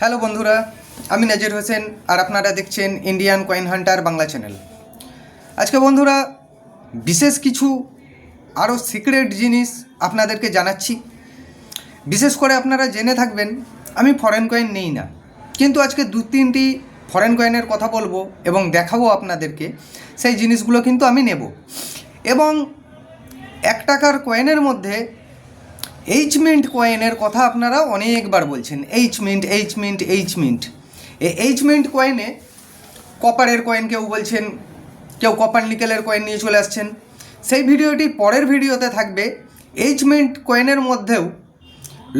Hello বন্ধুরা, আমি নাজির হোসেন আর আপনারা দেখছেন Indian coin hunter Bangla channel আজকে বন্ধুরা, বিশেষ কিছু আরও সিক্রেট জিনিস আপনাদেরকে জানাচ্ছি। বিশেষ করে আপনারা জেনে থাকবেন, আমি ফরেন কয়েন নেই না। কিন্তু আজকে দু তিনটি ফরেন কয়েনের কথা বলব এবং দেখাবো আপনাদেরকে, সেই জিনিসগুলো কিন্তু আমি নেব। এবং এক টাকার কয়েনের মধ্যে এইচ মিন্ট কয়েনের কথা আপনারা অনেকবার বলছেন। H mint H mint H mint এই এইচ মিন্ট কয়েনে কপারের কয়েন কেউ বলছেন, কেউ কপার নিকেলের কয়েন নিয়ে চলে আসছেন। সেই ভিডিওটি পরের ভিডিওতে থাকবে। এইচ মিন্ট কয়েনের মধ্যেও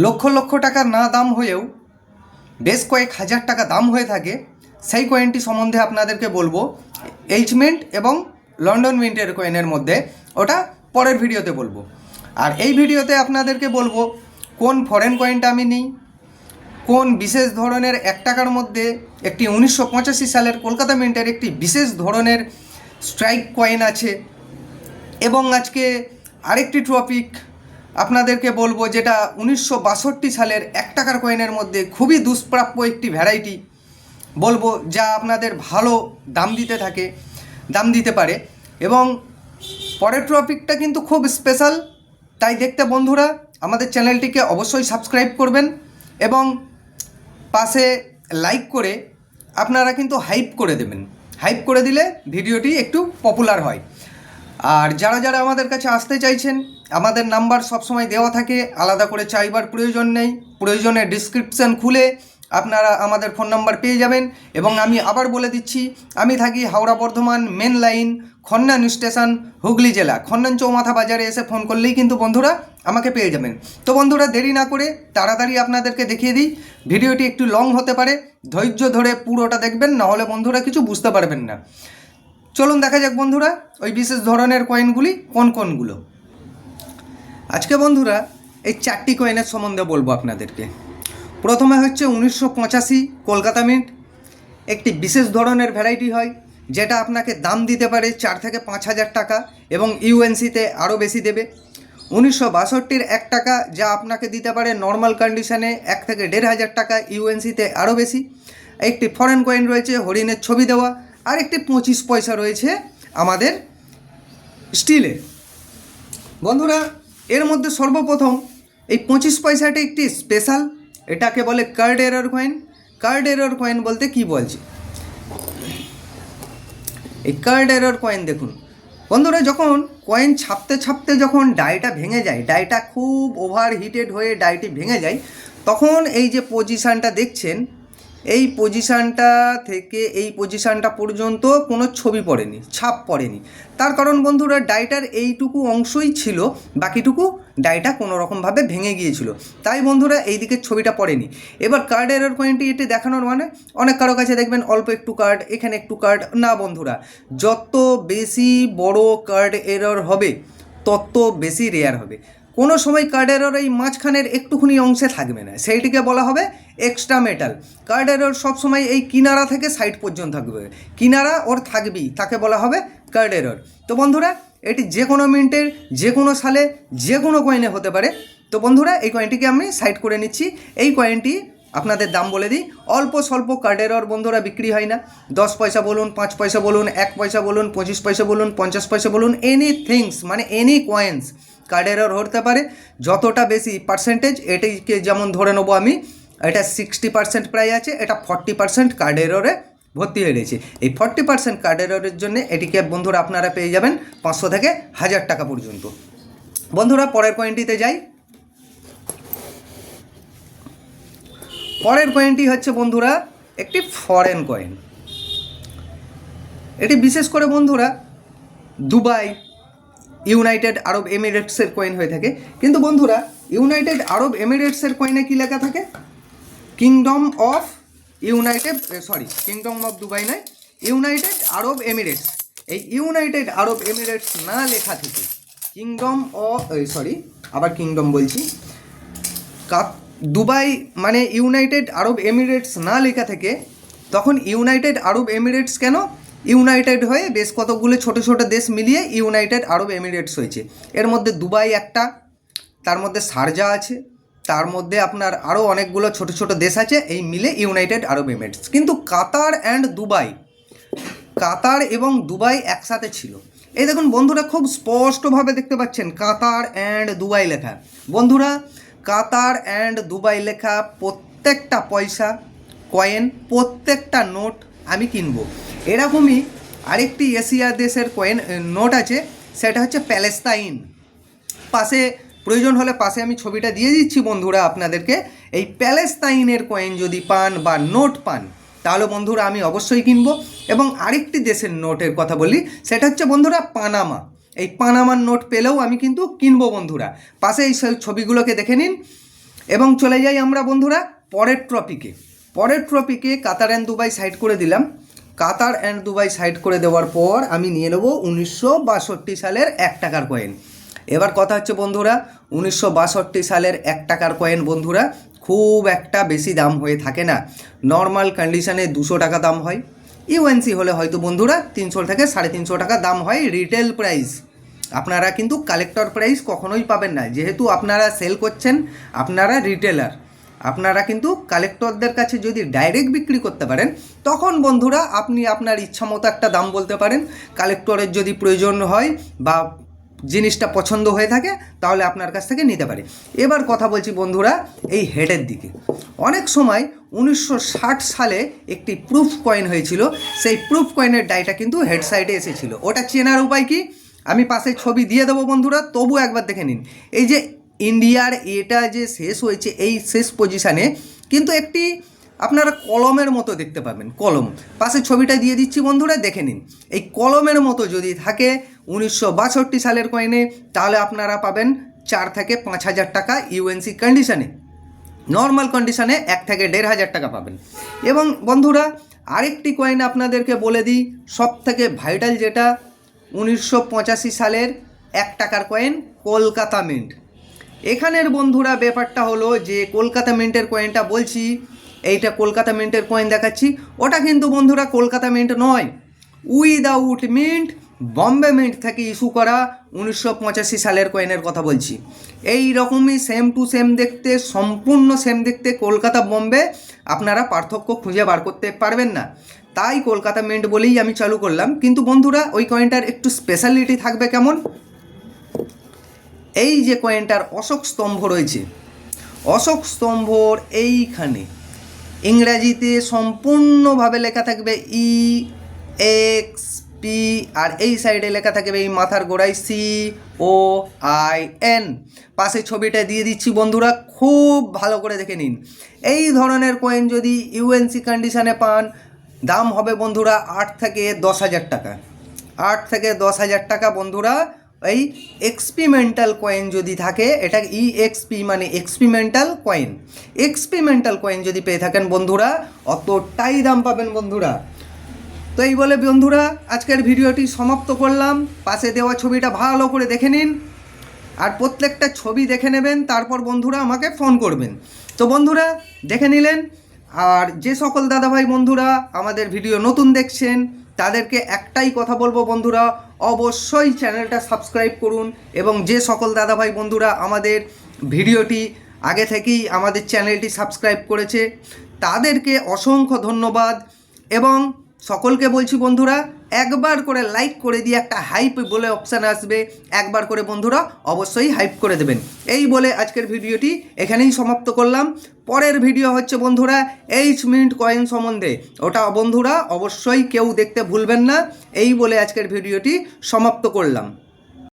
লক্ষ লক্ষ টাকা না দাম হয়েও বেশ কয়েক হাজার টাকা দাম হয়ে থাকে। সেই কয়েনটি সম্বন্ধে আপনাদেরকে বলব। এইচ মিন্ট এবং লন্ডন মিন্টের কয়েনের মধ্যে। ওটা পরের ভিডিওতে বলব। আর এই ভিডিওতে আপনাদেরকে বলব, কোন ফরেন কয়েনটা আমি নিই, কোন বিশেষ ধরনের এক টাকার মধ্যে একটি উনিশশো পঁচাশি সালের কলকাতা মিন্টের একটি বিশেষ ধরনের স্ট্রাইক কয়েন আছে, এবং আজকে আরেকটি টপিক আপনাদেরকে বলব যেটা উনিশশো বাষট্টি সালের এক টাকার কয়েনের মধ্যে খুবই দুষ্প্রাপ্য একটি ভ্যারাইটি বলব, যা আপনাদের ভালো দাম দিতে থাকে, দাম দিতে পারে, এবং পরের টপিকটা কিন্তু খুব স্পেশাল তাই দেখতে বন্ধুরা, আমাদের চ্যানেলটিকে অবশ্যই সাবস্ক্রাইব করবেন এবং পাশে লাইক করে আপনারা কিন্তু হাইপ করে দেবেন। হাইপ করে দিলে ভিডিওটি একটু পপুলার হয়। আর যারা যারা আমাদের কাছে আসতে চাইছেন, আমাদের নাম্বার সবসময় দেওয়া থাকে, আলাদা করে চাইবার প্রয়োজন নেই। প্রয়োজনে ডিসক্রিপশান খুলে আপনারা আমাদের ফোন নাম্বার পেয়ে যাবেন এবং আমি আবার বলে দিচ্ছি, আমি থাকি Howrah Bardhaman main line, Khannan station, Hooghly জেলা। খন্নান চৌমাথা বাজারে এসে ফোন করলেই কিন্তু বন্ধুরা আমাকে পেয়ে যাবেন। তো বন্ধুরা দেরি না করে তাড়াতাড়ি আপনাদেরকে দেখিয়ে দিই, ভিডিওটি একটু লং হতে পারে, ধৈর্য ধরে পুরোটা দেখবেন, নাহলে বন্ধুরা কিছু বুঝতে পারবেন না। চলুন দেখা যাক বন্ধুরা, ওই বিশেষ ধরনের কয়েনগুলি কোন কোনগুলো। আজকে বন্ধুরা এই চারটি কয়েনের সম্বন্ধে বলব আপনাদেরকে। প্রথমে হচ্ছে উনিশশো পঁচাশি কলকাতা মিন্ট। একটি বিশেষ ধরনের ভ্যারাইটি হয়, যেটা আপনাকে দাম দিতে পারে চার থেকে পাঁচ হাজার টাকা এবং ইউএনসিতে আরও বেশি দেবে। উনিশশো বাষট্টির এক টাকা যা আপনাকে দিতে পারে নর্মাল কন্ডিশনে এক থেকে দেড় হাজার টাকা ইউএনসিতে আরও বেশি। একটি ফরেন কয়েন রয়েছে, হরিণের ছবি দেওয়া, আর একটি পঁচিশ পয়সা রয়েছে আমাদের স্টিলের বন্ধুরা, এর মধ্যে সর্বপ্রথম এই পঁচিশ পয়সাটা একটি স্পেশাল এটাকে বলে card error coin. Card error coin বলতে কি বলছি? এই কার্ড এরর কয়েন দেখুন। বন্ধুরা, যখন কয়েন ছাপতে ছাপতে যখন ডাইটা ভেঙে যায়, ডাইটা খুব ওভার হিটেড হয়ে ডাইটি ভেঙে যায়, তখন এই যে পজিশানটা দেখছেন এই পজিশানটা থেকে এই পজিশানটা পর্যন্ত কোনো ছবি পড়েনি, ছাপ পড়েনি। তার কারণ বন্ধুরা, ডাইটার এইটুকু অংশই ছিল, বাকিটুকু ডাইটা কোনো রকমভাবে ভেঙে গিয়েছিল। তাই বন্ধুরা এই দিকের ছবিটা পড়েনি। এবার কার্ড এরর পয়েন্টটি এটি দেখানোর মানে অনেক কারও কাছে দেখবেন অল্প একটু কার্ড এখানে একটু কার্ড না বন্ধুরা, যত বেশি বড় কার্ড এরর হবে, তত বেশি রেয়ার হবে। কোনো সময় কার্ড এরর এই মাঝখানের একটুখানি অংশে থাকবে না, সেইটিকে বলা হবে এক্সট্রা মেটাল কার্ড এরর সবসময় এই কিনারা থেকে সাইড পর্যন্ত থাকবে। কিনারা ওর থাকবেই, তাকে বলা হবে কার্ড এরর তো বন্ধুরা, এটি যে কোনো মিনিটের, যে কোনো সালে, যে কোনো কয়েনে হতে পারে। তো বন্ধুরা, এই কয়েনটিকে আমি সাইড করে নিচ্ছি। এই কয়েনটি আপনাদের দাম বলে দিই। অল্প স্বল্প কার্ডের ওর বন্ধুরা বিক্রি হয় না। দশ পয়সা বলুন, পাঁচ পয়সা বলুন, এক পয়সা বলুন, পঁচিশ পয়সা বলুন, পঞ্চাশ পয়সা বলুন এনি থিংস মানে এনি কয়েন্স কার্ডের ওর হতে পারে। যতটা বেশি পার্সেন্টেজ এটাকে যেমন ধরে নেব আমি, এটা সিক্সটি পার্সেন্ট প্রায় আছে, এটা ফর্টি পার্সেন্ট কার্ডের ওরে ভর্তি হয়ে রয়েছে এই ফর্টি পার্সেন্ট কার্ডের ওরের জন্য এটিকে বন্ধুরা আপনারা পেয়ে যাবেন পাঁচশো থেকে হাজার টাকা পর্যন্ত। বন্ধুরা, পরের পয়েন্টটিতে যাই। পরের কয়েনটি হচ্ছে বন্ধুরা, একটি ফরেন কয়েন এটি বিশেষ করে বন্ধুরা, দুবাই ইউনাইটেড আরব এমিরেটসের কয়েন হয়ে থাকে। কিন্তু বন্ধুরা, ইউনাইটেড আরব এমিরেটসের কয়েনে কী লেখা থাকে? Kingdom of United sorry Kingdom of Dubai নয় ইউনাইটেড আরব এমিরেটস এই ইউনাইটেড আরব এমিরেটস না লেখা থেকে কিংডম অফ সরি আবার কিংডম বলছি। কাপ, দুবাই মানে ইউনাইটেড আরব এমিরেটস না লেখা থেকে, তখন ইউনাইটেড আরব এমিরেটস কেন? ইউনাইটেড হয়ে বেশ কতগুলো ছোট ছোট দেশ মিলিয়ে ইউনাইটেড আরব এমিরেটস হয়েছে। এর মধ্যে দুবাই একটা, তার মধ্যে শারজা আছে, তার মধ্যে আপনার আরও অনেকগুলো ছোট ছোট দেশ আছে, এই মিলে ইউনাইটেড আরব এমিরেটস। কিন্তু কাতার অ্যান্ড দুবাই, কাতার এবং দুবাই একসাথে ছিল। এই দেখুন বন্ধুরা, খুব স্পষ্টভাবে দেখতে পাচ্ছেন কাতার অ্যান্ড দুবাই লেখা। বন্ধুরা, কাতার অ্যান্ড দুবাই লেখা প্রত্যেকটা পয়সা, কয়েন, প্রত্যেকটা নোট আমি কিনবো। এরকমই আরেকটি এশিয়া দেশের কয়েন নোট আছে, সেটা হচ্ছে প্যালেস্তাইন। পাশে, প্রয়োজন হলে পাশে আমি ছবিটা দিয়ে দিচ্ছি বন্ধুরা আপনাদেরকে। এই প্যালেস্তাইনের কয়েন যদি পান বা নোট পান, তাহলে বন্ধুরা আমি অবশ্যই কিনবো। এবং আরেকটি দেশের নোটের কথা বলি, সেটা হচ্ছে বন্ধুরা পানামা। এই পানামার নোট পেলেও আমি কিন্তু কিনবো বন্ধুরা। পাশে এই ছবিগুলোকে দেখে নিন। এবং চলে যাই আমরা বন্ধুরা পরের ট্রপিকে পরের ট্রপিকে কাতার অ্যান্ড দুবাই সাইড করে দিলাম। কাতার অ্যান্ড দুবাই সাইড করে দেওয়ার পর আমি নিয়ে নেব উনিশশো বাষট্টি সালের এক টাকার কয়েন এবার কথা হচ্ছে বন্ধুরা, উনিশশো বাষট্টি সালের এক টাকার কয়েন বন্ধুরা, খুব একটা বেশি দাম হয়ে থাকে না। নর্মাল কন্ডিশানে দুশো টাকা দাম হয়। ইউএনসি হলে হয়তো বন্ধুরা তিনশো থেকে সাড়ে তিনশো টাকা দাম হয় রিটেল প্রাইস আপনারা কিন্তু কালেক্টর প্রাইস কখনোই পাবেন না। যেহেতু আপনারা সেল করছেন, আপনারা রিটেলার আপনারা কিন্তু কালেক্টরদের কাছে যদি ডাইরেক্ট বিক্রি করতে পারেন, তখন বন্ধুরা আপনি আপনার ইচ্ছা মতো একটা দাম বলতে পারেন। কালেক্টরের যদি প্রয়োজন হয় বা জিনিসটা পছন্দ হয়ে থাকে, তাহলে আপনার কাছ থেকে নিতে পারে। এবার কথা বলছি বন্ধুরা এই হেডের দিকে। অনেক সময় উনিশশো ষাট সালে একটি প্রুফ কয়েন হয়েছিল। সেই প্রুফ কয়েনের ডাইটা কিন্তু হেড সাইডে এসেছিল। ওটা চেনার উপায় কি? আমি পাশে ছবি দিয়ে দেবো বন্ধুরা তবু একবার দেখে নিন। এই যে ইন্ডিয়ার এটা যে শেষ হয়েছে, এই শেষ পজিশানে কিন্তু একটি আপনারা কলমের মতো দেখতে পাবেন, কলম। পাশে ছবিটা দিয়ে দিচ্ছি বন্ধুরা, দেখে নিন। এই কলমের মতো যদি থাকে উনিশশো বাষট্টি সালের কয়েনে তাহলে আপনারা পাবেন চার থেকে পাঁচ হাজার টাকা ইউএনসি কন্ডিশনে নর্মাল কন্ডিশনে এক থেকে দেড় হাজার টাকা পাবেন। এবং বন্ধুরা, আরেকটি কয়েন আপনাদেরকে বলে দিই সব থেকে ভাইটাল যেটা, উনিশশো পঁচাশি সালের এক টাকার কয়েন কলকাতা মিন্ট এখানের বন্ধুরা, ব্যাপারটা হলো যে কলকাতা মিন্টের কয়েনটা বলছি, এইটা কলকাতা মিন্টের কয়েন দেখাচ্ছি। ওটা কিন্তু বন্ধুরা কলকাতা মিন্ট নয় উইদাউট মিন্ট, বম্বে মিন্ট থেকে ইস্যু করা উনিশশো পঁচাশি সালের কয়েনের কথা বলছি। এই রকমই সেম টু সেম দেখতে, সম্পূর্ণ সেম দেখতে কলকাতা, বম্বে, আপনারা পার্থক্য খুঁজে বার করতে পারবেন না। তাই কলকাতা মিন্ট বলেই আমি চালু করলাম। কিন্তু বন্ধুরা, ওই কয়েনটার একটু স্পেশালিটি থাকবে কেমন? এই যে কয়েনটার অশোক স্তম্ভ রয়েছে, অশোক স্তম্ভর এইখানে ইংরাজিতে সম্পূর্ণভাবে লেখা থাকবে ই এক্স পি আর এই সাইডে লেখা থাকবে এই মাথার গোড়ায় সি ও আই এন পাশে ছবিটা দিয়ে দিচ্ছি বন্ধুরা, খুব ভালো করে দেখে নিন। এই ধরনের কয়েন যদি ইউএনসি কন্ডিশনে পান, দাম হবে বন্ধুরা আট থেকে দশ হাজার টাকা। আট থেকে দশ হাজার টাকা বন্ধুরা এই এক্সপিমেন্টাল কয়েন যদি থাকে, এটা ই এক্সপি মানে এক্সপিমেন্টাল কয়েন এক্সপিমেন্টাল কয়েন যদি পেয়ে থাকেন বন্ধুরা, অতটাই দাম পাবেন বন্ধুরা। তো এই বলে বন্ধুরা, আজকের ভিডিওটি সমাপ্ত করলাম। পাশে দেওয়া ছবিটা ভালো করে দেখে নিন। আর প্রত্যেকটা ছবি দেখে নেবেন, তারপর বন্ধুরা আমাকে ফোন করবেন। তো বন্ধুরা, দেখে নিলেন। আর যে সকল দাদাভাই বন্ধুরা আমাদের ভিডিও নতুন দেখছেন তাদেরকে একটাই কথা বলব বন্ধুরা, অবশ্যই চ্যানেলটা সাবস্ক্রাইব করুন এবং যে সকল দাদাভাই বন্ধুরা আমাদের ভিডিওটি আগে থেকেই আমাদের চ্যানেলটি সাবস্ক্রাইব করেছে, তাদেরকে অসংখ্য ধন্যবাদ এবং সকলকে বলছি বন্ধুরা, একবার করে লাইক করে দিয়ে একটা হাইপ বলে অপশান আসবে। একবার করে বন্ধুরা, অবশ্যই হাইপ করে দেবেন। এই বলে আজকের ভিডিওটি এখানেই সমাপ্ত করলাম। পরের ভিডিও হচ্ছে বন্ধুরা এইচ মিনিট কয়েন সম্বন্ধে। ওটা বন্ধুরা, অবশ্যই কেউ দেখতে ভুলবেন না। এই বলে আজকের ভিডিওটি সমাপ্ত করলাম।